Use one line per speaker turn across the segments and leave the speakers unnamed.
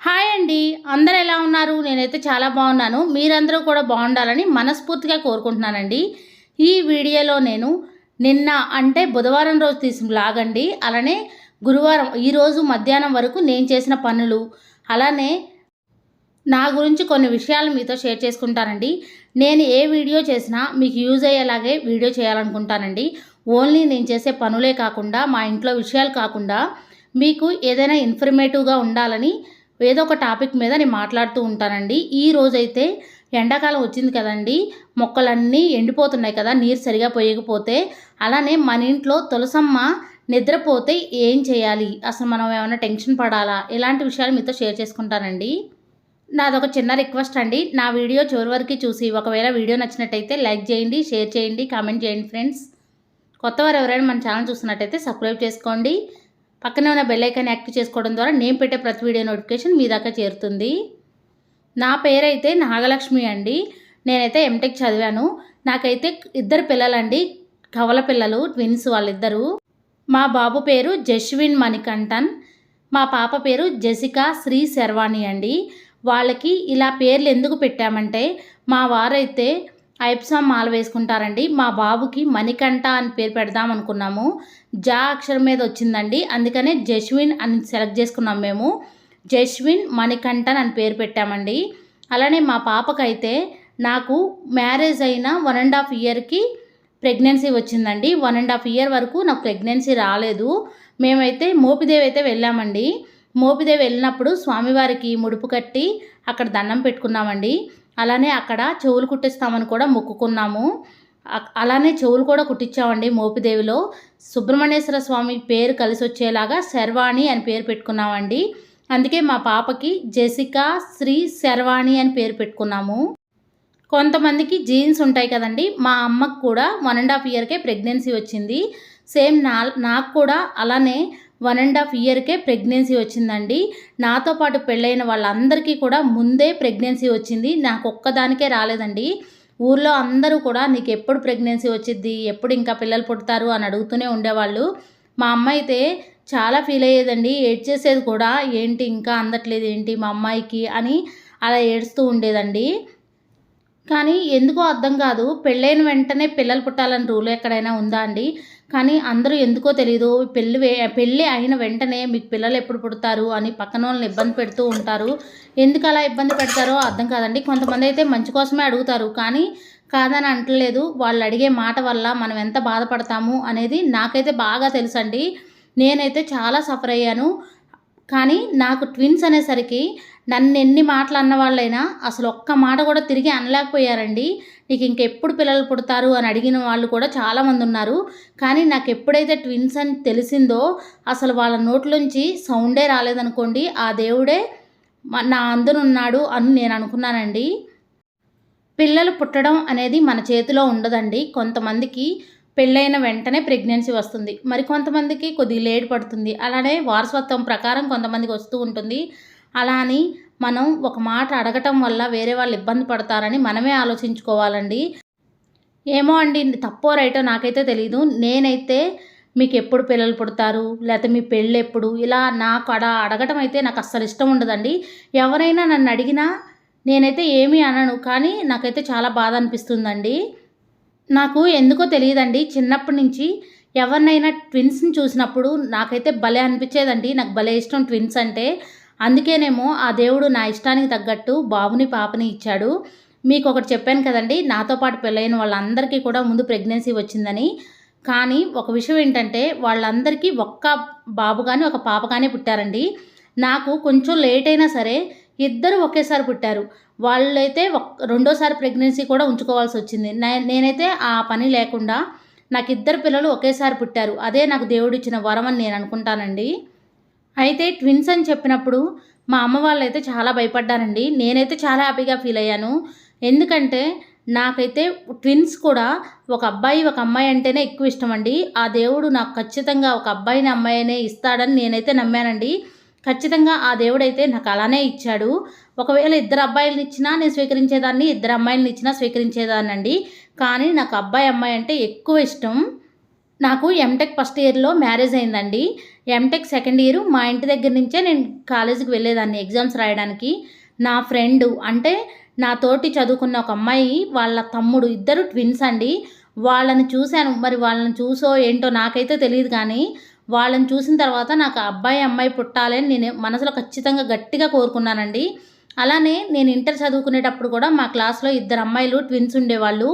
Hi అండి. అందరు ఎలా ఉన్నారు? నేనైతే చాలా బాగున్నాను. మీరందరూ కూడా బాగుండాలని మనస్ఫూర్తిగా కోరుకుంటున్నానండి. ఈ వీడియోలో నేను నిన్న అంటే బుధవారం రోజు తీసిన బ్లాగ్ అండి. అలానే గురువారం ఈరోజు మధ్యాహ్నం వరకు నేను చేసిన పనులు అలానే నా గురించి కొన్ని విషయాలు మీతో షేర్ చేసుకుంటానండి. నేను ఏ వీడియో చేసినా మీకు యూజ్ అయ్యేలాగే వీడియో చేయాలనుకుంటానండి. ఓన్లీ నేను చేసే పనులే కాకుండా మా ఇంట్లో విషయాలు కాకుండా మీకు ఏదైనా ఇన్ఫర్మేటివ్గా ఉండాలని ఏదో ఒక టాపిక్ మీద నేను మాట్లాడుతూ ఉంటానండి. ఈ రోజైతే ఎండాకాలం వచ్చింది కదండి. మొక్కలన్నీ ఎండిపోతున్నాయి కదా నీరు సరిగా పోయకపోతే. అలానే మన ఇంట్లో తులసమ్మ నిద్రపోతే ఏం చేయాలి? అసలు మనం ఏమైనా టెన్షన్ పడాలా? ఇలాంటి విషయాలు మీతో షేర్ చేసుకుంటానండి. నాదొక చిన్న రిక్వెస్ట్ అండి. నా వీడియో చివరి వరకు చూసి ఒకవేళ వీడియో నచ్చినట్టయితే లైక్ చేయండి షేర్ చేయండి కామెంట్ చేయండి ఫ్రెండ్స్. కొత్తవారు ఎవరైనా మన ఛానల్ చూస్తున్నట్టయితే సబ్స్క్రైబ్ చేసుకోండి. పక్కనే ఉన్న బెల్ యాక్టివ్ చేసుకోవడం ద్వారా నేను పెట్టే ప్రతి వీడియో నోటిఫికేషన్ మీ దాకా చేరుతుంది. నా పేరైతే నాగలక్ష్మి అండి. నేనైతే ఎంటెక్ చదివాను. నాకైతే ఇద్దరు పిల్లలండి. కవల పిల్లలు ట్విన్స్ వాళ్ళిద్దరూ. మా బాబు పేరు జస్విన్ మణికంఠన్. మా పాప పేరు జెసికా శ్రీ శర్వాణి అండి. వాళ్ళకి ఇలా పేర్లు ఎందుకు పెట్టామంటే మా వారైతే ఐప్సామ్ మాల వేసుకుంటారండి. మా బాబుకి మణికంఠ అని పేరు పెడదాం అనుకున్నాము. జా అక్షరం మీద వచ్చిందండి. అందుకనే జస్విన్ అని సెలెక్ట్ చేసుకున్నాం మేము. జస్విన్ మణికంఠన్ అని పేరు పెట్టామండి. అలానే మా పాపకైతే నాకు మ్యారేజ్ అయిన వన్ అండ్ హాఫ్ ఇయర్కి ప్రెగ్నెన్సీ వచ్చిందండి. వన్ అండ్ హాఫ్ ఇయర్ వరకు నాకు ప్రెగ్నెన్సీ రాలేదు. మేమైతే మోపిదేవి అయితే వెళ్ళామండి. మోపిదేవి వెళ్ళినప్పుడు స్వామివారికి ముడుపు కట్టి అక్కడ దండం పెట్టుకున్నామండి. అలానే అక్కడ చెవులు కుట్టిస్తామని కూడా మొక్కుకున్నాము. అలానే చెవులు కూడా కుట్టించామండి మోపిదేవిలో. సుబ్రహ్మణ్యేశ్వర స్వామి పేరు కలిసి వచ్చేలాగా శర్వాణి అని పేరు పెట్టుకున్నామండి. అందుకే మా పాపకి జెసికా శ్రీ శర్వాణి అని పేరు పెట్టుకున్నాము. కొంతమందికి జీన్స్ ఉంటాయి కదండి మా అమ్మకు కూడా వన్ అండ్ హాఫ్ ఇయర్కే ప్రెగ్నెన్సీ వచ్చింది. సేమ్ నా నాకు కూడా అలానే వన్ అండ్ హాఫ్ ఇయర్కే ప్రెగ్నెన్సీ వచ్చిందండి. నాతో పాటు పెళ్ళైన వాళ్ళందరికీ కూడా ముందే ప్రెగ్నెన్సీ వచ్చింది. నాకు ఒక్కదానికే రాలేదండి. ఊర్లో అందరూ కూడా నీకు ఎప్పుడు ప్రెగ్నెన్సీ వచ్చింది ఎప్పుడు ఇంకా పిల్లలు పుడతారు? అని అడుగుతూనే ఉండేవాళ్ళు. మా అమ్మ అయితే చాలా ఫీల్ అయ్యేదండి. ఏడ్చేసేది కూడా ఏంటి ఇంకా అందట్లేదు? ఏంటి మా అమ్మాయికి? అని అలా ఏడుస్తూ ఉండేదండి. కానీ ఎందుకో అర్థం కాదు. పెళ్ళైన వెంటనే పిల్లలు పుట్టాలని రూల్ ఎక్కడైనా ఉందా అండి? కానీ అందరూ ఎందుకో తెలియదు పెళ్ళి పెళ్ళి అయిన వెంటనే మీకు పిల్లలు ఎప్పుడు పుడతారు అని పక్కన వాళ్ళని ఇబ్బంది పెడుతూ ఉంటారు. ఎందుకు అలా ఇబ్బంది పెడతారో అర్థం కాదండి. కొంతమంది అయితే మంచి కోసమే అడుగుతారు. కానీ కాదని అంటలేదు. వాళ్ళు అడిగే మాట వల్ల మనం ఎంత బాధపడతాము అనేది నాకైతే బాగా తెలుసండి. నేనైతే చాలా సఫర్ అయ్యాను. కానీ నాకు ట్విన్స్ అనేసరికి నన్ను ఎన్ని మాటలు అన్న వాళ్ళైనా అసలు ఒక్క మాట కూడా తిరిగి అనలేకపోయారండి. నీకు ఇంకెప్పుడు పిల్లలు పుడతారు అని అడిగిన వాళ్ళు కూడా చాలామంది ఉన్నారు. కానీ నాకు ఎప్పుడైతే ట్విన్స్ అని తెలిసిందో అసలు వాళ్ళ నోట్లోంచి సౌండే రాలేదనుకోండి ఆ దేవుడే నా అందరున్నాడు అని నేను అనుకున్నానండి. పిల్లలు పుట్టడం అనేది మన చేతిలో ఉండదండి. కొంతమందికి పెళ్ళైన వెంటనే ప్రెగ్నెన్సీ వస్తుంది. మరి కొంతమందికి కొద్దిగా లేట్ పడుతుంది. అలానే వారసత్వం ప్రకారం కొంతమందికి వస్తూ ఉంటుంది. అలా అని మనం ఒక మాట అడగటం వల్ల వేరే వాళ్ళు ఇబ్బంది పడతారని మనమే ఆలోచించుకోవాలండి. ఏమో అండి తప్పో రైటో నాకైతే తెలియదు నేనైతే మీకు ఎప్పుడు పిల్లలు పుడతారు? లేకపోతే మీ పెళ్ళి ఎప్పుడు? ఇలా నాకు అడ అడగటం అయితే నాకు అస్సలు ఇష్టం ఉండదండి. ఎవరైనా నన్ను అడిగినా నేనైతే ఏమీ అనను. కానీ నాకైతే చాలా బాధ అనిపిస్తుందండి. నాకు ఎందుకో తెలియదండి. చిన్నప్పటి నుంచి ఎవరినైనా ట్విన్స్ని చూసినప్పుడు నాకైతే భలే అనిపించేదండి. నాకు భలే ఇష్టం ట్విన్స్ అంటే. అందుకేనేమో ఆ దేవుడు నా ఇష్టానికి తగ్గట్టు బాబుని పాపని ఇచ్చాడు. మీకు ఒకటి చెప్పాను కదండి. నాతో పాటు పెళ్ళైన వాళ్ళందరికీ కూడా ముందు ప్రెగ్నెన్సీ వచ్చిందని. కానీ ఒక విషయం ఏంటంటే వాళ్ళందరికీ ఒక్క బాబు కానీ ఒక పాప కానీ పుట్టారండి. నాకు కొంచెం లేట్ అయినా సరే ఇద్దరు ఒకేసారి పుట్టారు. వాళ్ళైతే ఒక్- రెండోసారి ప్రెగ్నెన్సీ కూడా ఉంచుకోవాల్సి వచ్చింది. నేనైతే ఆ పని లేకుండా నాకు ఇద్దరు పిల్లలు ఒకేసారి పుట్టారు. అదే నాకు దేవుడిచ్చిన వరం అని నేను అనుకుంటానండి. అయితే ట్విన్స్ అని చెప్పినప్పుడు మా అమ్మ వాళ్ళైతే చాలా భయపడ్డారండి. నేనైతే చాలా హ్యాపీగా ఫీల్ అయ్యాను. ఎందుకంటే నాకైతే ట్విన్స్ కూడా ఒక అబ్బాయి ఒక అమ్మాయి అంటేనే ఎక్కువ ఇష్టం అండి. ఆ దేవుడు నాకు ఖచ్చితంగా ఒక అబ్బాయిని అమ్మాయినే ఇస్తాడని నేనైతే నమ్మానండి. ఖచ్చితంగా ఆ దేవుడైతే నాకు అలానే ఇచ్చాడు. ఒకవేళ ఇద్దరు అబ్బాయిలను ఇచ్చినా నేను స్వీకరించేదాన్ని ఇద్దరు అమ్మాయిలను ఇచ్చినా స్వీకరించేదాన్ని అండి కానీ నాకు అబ్బాయి అమ్మాయి అంటే ఎక్కువ ఇష్టం. నాకు ఎంటెక్ ఫస్ట్ ఇయర్లో మ్యారేజ్ అయిందండి. ఎంటెక్ సెకండ్ ఇయర్ మా ఇంటి దగ్గర నుంచే నేను కాలేజీకి వెళ్ళేదాన్ని ఎగ్జామ్స్ రాయడానికి. నా ఫ్రెండ్ అంటే నా తోటి చదువుకున్న ఒక అమ్మాయి వాళ్ళ తమ్ముడు ఇద్దరు ట్విన్స్ అండి. వాళ్ళని చూశాను. మరి వాళ్ళని చూసో ఏంటో నాకైతే తెలియదు కానీ వాళ్ళని చూసిన తర్వాత నాకు అబ్బాయి అమ్మాయి పుట్టాలని నేను మనసులో ఖచ్చితంగా గట్టిగా కోరుకున్నానండి. అలానే నేను ఇంటర్ చదువుకునేటప్పుడు కూడా మా క్లాస్లో ఇద్దరు అమ్మాయిలు ట్విన్స్ ఉండేవాళ్ళు.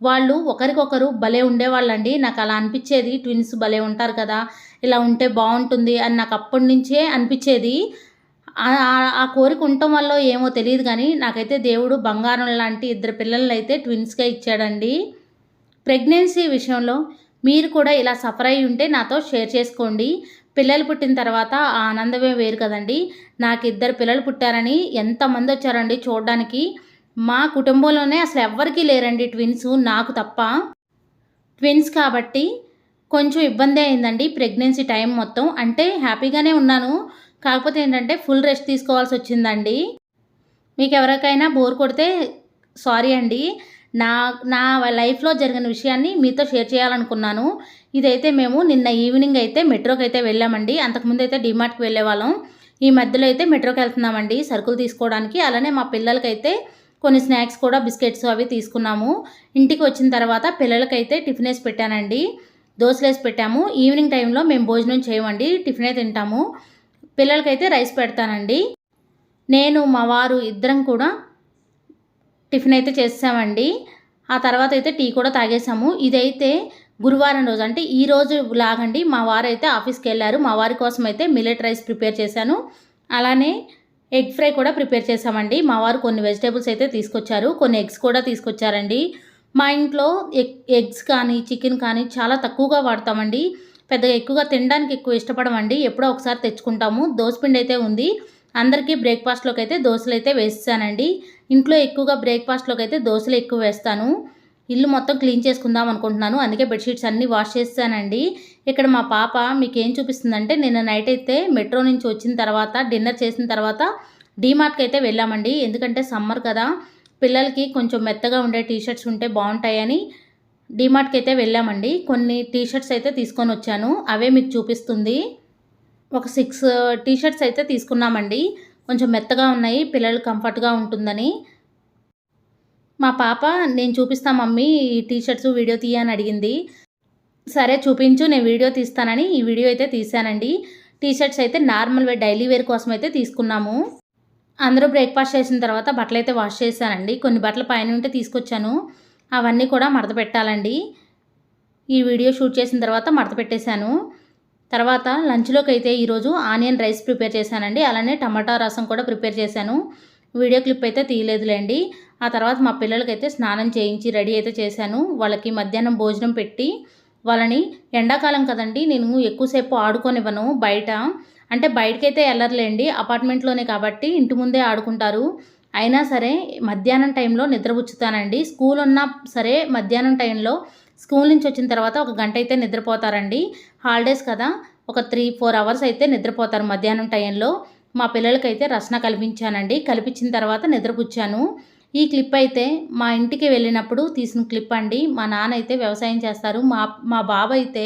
వాళ్ళు ఒకరికొకరు భలే ఉండేవాళ్ళండి. నాకు అలా అనిపించేది. ట్విన్స్ భలే ఉంటారు కదా ఇలా ఉంటే బాగుంటుంది అని నాకు అప్పటి నుంచే అనిపించేది. ఆ కోరిక ఉండటం వల్ల ఏమో తెలియదు కానీ నాకైతే దేవుడు బంగారం లాంటి ఇద్దరు పిల్లలను అయితే ట్విన్స్గా ఇచ్చాడండి. ప్రెగ్నెన్సీ విషయంలో మీరు కూడా ఇలా సఫర్ అయి ఉంటే నాతో షేర్ చేసుకోండి. పిల్లలు పుట్టిన తర్వాత ఆ ఆనందమే వేరు కదండి. నాకు ఇద్దరు పిల్లలు పుట్టారని ఎంతమంది వచ్చారండి చూడడానికి. మా కుటుంబంలోనే అసలు ఎవ్వరికీ లేరండి ట్విన్స్ నాకు తప్ప. ట్విన్స్ కాబట్టి కొంచెం ఇబ్బంది అయిందండి ప్రెగ్నెన్సీ టైం మొత్తం. అంటే హ్యాపీగానే ఉన్నాను. కాకపోతే ఏంటంటే ఫుల్ రెస్ట్ తీసుకోవాల్సి వచ్చిందండి. మీకు ఎవరికైనా బోర్ కొడితే సారీ అండి. నా నా లైఫ్లో జరిగిన విషయాన్ని మీతో షేర్ చేయాలనుకున్నాను. ఇదైతే మేము నిన్న ఈవినింగ్ అయితే మెట్రోకి అయితే వెళ్ళామండి. అంతకుముందు అయితే డిమార్ట్కి వెళ్ళేవాళ్ళం ఈ మధ్యలో అయితే మెట్రోకి వెళ్తున్నామండి సరుకులు తీసుకోవడానికి. అలానే మా పిల్లలకైతే కొన్ని స్నాక్స్ కూడా బిస్కెట్స్ అవి తీసుకున్నాము. ఇంటికి వచ్చిన తర్వాత పిల్లలకైతే టిఫిన్ వేసి పెట్టానండి. దోశలు వేసి పెట్టాము. ఈవినింగ్ టైంలో మేము భోజనం చేయమండి. టిఫినే తింటాము. పిల్లలకైతే రైస్ పెడతానండి. నేను మా వారు ఇద్దరం కూడా టిఫిన్ అయితే చేసామండి ఆ తర్వాత అయితే టీ కూడా తాగేసాము. ఇదైతే గురువారం రోజు. అంటే ఈ రోజు లాగండి మా వారు అయితే ఆఫీస్కి వెళ్ళారు. మా వారి కోసం అయితే మిల్లెట్ రైస్ ప్రిపేర్ చేశాను. అలానే ఎగ్ ఫ్రై కూడా ప్రిపేర్ చేసామండి. మా వారు కొన్ని వెజిటేబుల్స్ అయితే తీసుకొచ్చారు. కొన్ని ఎగ్స్ కూడా తీసుకొచ్చారండి. మా ఇంట్లో ఎగ్ ఎగ్స్ కానీ చికెన్ కానీ చాలా తక్కువగా వాడతామండి. పెద్దగా ఎక్కువగా తినడానికి ఎక్కువ ఇష్టపడమండి. ఎప్పుడో ఒకసారి తెచ్చుకుంటాము. దోసపిండి అయితే ఉంది. అందరికీ బ్రేక్ఫాస్ట్లోకి అయితే దోశలు అయితే వేస్తానండి. ఇంట్లో ఎక్కువగా బ్రేక్ఫాస్ట్లోకి అయితే దోశలు ఎక్కువ వేస్తాను. ఇల్లు మొత్తం క్లీన్ చేసుకుందాం అనుకుంటున్నాను. అందుకే బెడ్షీట్స్ అన్నీ వాష్ చేస్తానండి. ఇక్కడ మా పాప మీకు ఏం చూపిస్తుందంటే నిన్న నైట్ అయితే మెట్రో నుంచి వచ్చిన తర్వాత డిన్నర్ చేసిన తర్వాత డీమార్ట్కి అయితే వెళ్ళామండి. ఎందుకంటే సమ్మర్ కదా. పిల్లలకి కొంచెం మెత్తగా ఉండే టీషర్ట్స్ ఉంటే బాగుంటాయని డీమార్ట్కి అయితే వెళ్ళామండి. కొన్ని టీషర్ట్స్ అయితే తీసుకొని వచ్చాను. అవే మీకు చూపిస్తుంది. ఒక సిక్స్ టీషర్ట్స్ అయితే తీసుకున్నామండి. కొంచెం మెత్తగా ఉన్నాయి పిల్లలు కంఫర్ట్గా ఉంటుందని. మా పాప నేను చూపిస్తా మమ్మీ ఈ టీషర్ట్స్ వీడియో తీయని అడిగింది. సరే చూపించు నేను వీడియో తీస్తానని ఈ వీడియో అయితే తీసానండి టీషర్ట్స్ అయితే నార్మల్ వేర్ డైలీ వేర్ కోసం అయితే తీసుకున్నాము. అందరూ బ్రేక్ఫాస్ట్ చేసిన తర్వాత బట్టలు అయితే వాష్ చేశానండి. కొన్ని బట్టలు పైన ఉంటే తీసుకొచ్చాను. అవన్నీ కూడా మడత పెట్టాలండి. ఈ వీడియో షూట్ చేసిన తర్వాత మడత పెట్టేశాను. తర్వాత లంచ్లోకి అయితే ఈరోజు ఆనియన్ రైస్ ప్రిపేర్ చేశానండి. అలానే టమాటా రసం కూడా ప్రిపేర్ చేశాను. వీడియో క్లిప్ అయితే తీయలేదులేండి. ఆ తర్వాత మా పిల్లలకైతే స్నానం చేయించి రెడీ అయితే చేశాను. వాళ్ళకి మధ్యాహ్నం భోజనం పెట్టి వాళ్ళని ఎండాకాలం కదండి నేను ఎక్కువసేపు ఆడుకోనివ్వను బయట. అంటే బయటకైతే వెళ్ళర్లేండి అపార్ట్మెంట్లోనే కాబట్టి ఇంటి ముందే ఆడుకుంటారు. అయినా సరే మధ్యాహ్నం టైంలో నిద్రపుచ్చుతానండి. స్కూల్ ఉన్నా సరే మధ్యాహ్నం టైంలో స్కూల్ నుంచి వచ్చిన తర్వాత ఒక గంట అయితే నిద్రపోతారండి. హాలిడేస్ కదా ఒక త్రీ ఫోర్ అవర్స్ అయితే నిద్రపోతారు మధ్యాహ్నం టైంలో. మా పిల్లలకైతే రసన కల్పించానండి. కల్పించిన తర్వాత నిద్రపుచ్చాను. ఈ క్లిప్ అయితే మా ఇంటికి వెళ్ళినప్పుడు తీసిన క్లిప్ అండి. మా నాన్న అయితే వ్యవసాయం చేస్తారు. మా మా బాబు అయితే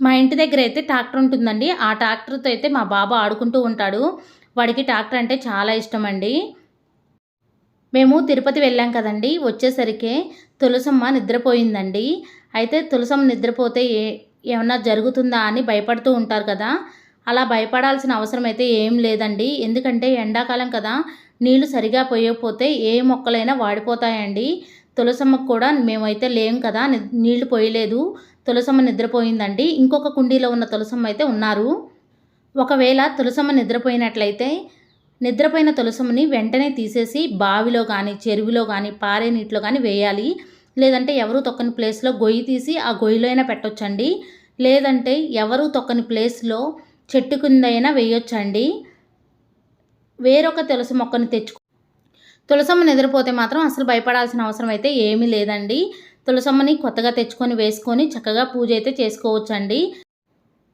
మా ఇంటి దగ్గర అయితే ట్రాక్టర్ ఉంటుందండి. ఆ ట్రాక్టర్తో అయితే మా బాబు ఆడుకుంటూ ఉంటాడు. వాడికి ట్రాక్టర్ అంటే చాలా ఇష్టం అండి మేము తిరుపతి వెళ్ళాం కదండి. వచ్చేసరికి తులసమ్మ నిద్రపోయిందండి. అయితే తులసమ్మ నిద్రపోతే ఏ ఏమన్నా జరుగుతుందా అని భయపడుతూ ఉంటారు కదా. అలా భయపడాల్సిన అవసరం అయితే ఏం లేదండి. ఎందుకంటే ఎండాకాలం కదా. నీళ్ళు సరిగా పోయకపోతే ఏ మొక్కలైనా వాడిపోతాయండి. తులసమ్మకు కూడా మేమైతే లేం కదా. నీళ్ళు పోయలేదు. తులసమ్మ నిద్రపోయిందండి. ఇంకొక కుండీలో ఉన్న తులసమ్మ అయితే ఉన్నారు. ఒకవేళ తులసమ్మ నిద్రపోయినట్లయితే నిద్రపోయిన తులసమ్మని వెంటనే తీసేసి బావిలో కానీ చెరువులో కానీ పారే నీటిలో కానీ వేయాలి. లేదంటే ఎవరు తొక్కని ప్లేస్లో గొయ్యి తీసి ఆ గొయ్యిలో అయినా పెట్టొచ్చండి. లేదంటే ఎవరు తొక్కని ప్లేస్లో చెట్టు కిందైనా వేయొచ్చండి. వేరొక తులసి మొక్కను తెచ్చుకో. తులసమ్మ నిద్రపోతే మాత్రం అసలు భయపడాల్సిన అవసరం అయితే ఏమీ లేదండి. తులసమ్మని కొత్తగా తెచ్చుకొని వేసుకొని చక్కగా పూజ అయితే చేసుకోవచ్చండి.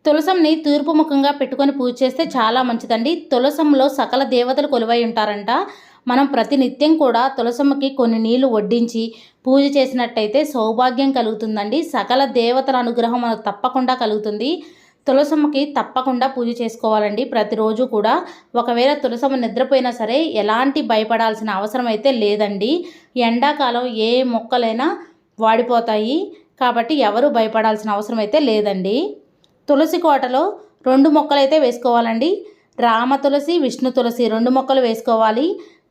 తులసంని తూర్పు ముఖంగా పెట్టుకొని పూజ చేస్తే చాలా మంచిదండి. తులసంలో సకల దేవతలు కొలువై ఉంటారంట. మనం ప్రతినిత్యం కూడా తులసమ్మకి కొన్ని నీళ్ళు వడ్డించి పూజ చేసినట్టయితే సౌభాగ్యం కలుగుతుందండి. సకల దేవతల అనుగ్రహం మనకు తప్పకుండా కలుగుతుంది. తులసమ్మకి తప్పకుండా పూజ చేసుకోవాలండి. ప్రతిరోజు కూడా ఒకవేళ తులసమ్మ నిద్రపోయినా సరే ఎలాంటి భయపడాల్సిన అవసరం అయితే లేదండి. ఎండాకాలం ఏ మొక్కలైనా వాడిపోతాయి. కాబట్టి ఎవరు భయపడాల్సిన అవసరం అయితే లేదండి. తులసి కోటలో రెండు మొక్కలైతే వేసుకోవాలండి. రామ తులసి విష్ణు తులసి రెండు మొక్కలు వేసుకోవాలి.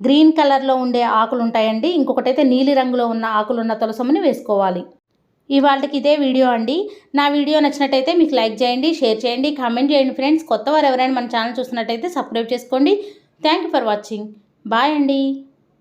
గ్రీన్ కలర్లో ఉండే ఆకులు ఉంటాయండి ఇంకొకటైతే నీలి రంగులో ఉన్న ఆకులున్న తులసమ్మని వేసుకోవాలి. ఇవాళకి ఇదే వీడియో అండి. నా వీడియో నచ్చినట్టయితే మీకు లైక్ చేయండి షేర్ చేయండి కామెంట్ చేయండి ఫ్రెండ్స్. కొత్త వారు ఎవరైనా మన ఛానల్ చూస్తున్నట్టయితే సబ్స్క్రైబ్ చేసుకోండి. Thank you for watching. Bye అండి.